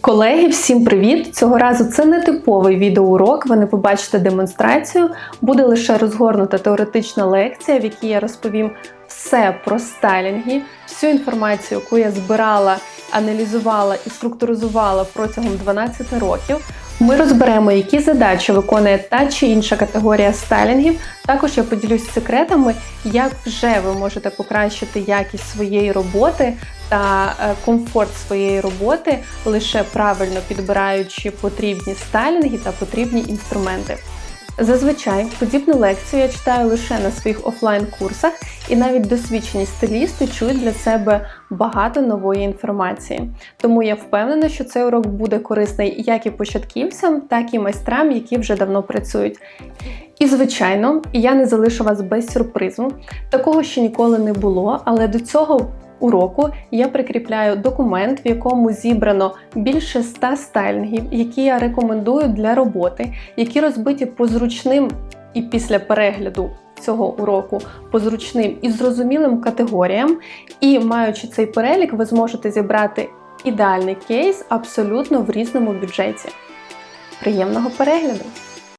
Колеги, всім привіт! Цього разу це не типовий відеоурок. Ви не побачите демонстрацію. Буде лише розгорнута теоретична лекція, в якій я розповім все про стайлінги, всю інформацію, яку я збирала, аналізувала і структуризувала протягом 12 років. Ми розберемо, які задачі виконує та чи інша категорія стайлінгів. Також я поділюсь секретами, як вже ви можете покращити якість своєї роботи та е, комфорт своєї роботи, лише правильно підбираючи потрібні стайлінги та потрібні інструменти. Зазвичай подібну лекцію я читаю лише на своїх офлайн-курсах, і навіть досвідчені стилісти чують для себе багато нової інформації. Тому я впевнена, що цей урок буде корисний як і початківцям, так і майстрам, які вже давно працюють. І, звичайно, я не залишу вас без сюрпризу. Такого ще ніколи не було, але до цього уроку я прикріпляю документ, в якому зібрано більше ста стайлінгів, які я рекомендую для роботи, які розбиті по зручним і після перегляду. Цього уроку по зручним і зрозумілим категоріям, і маючи цей перелік, ви зможете зібрати ідеальний кейс абсолютно в різному бюджеті. Приємного перегляду!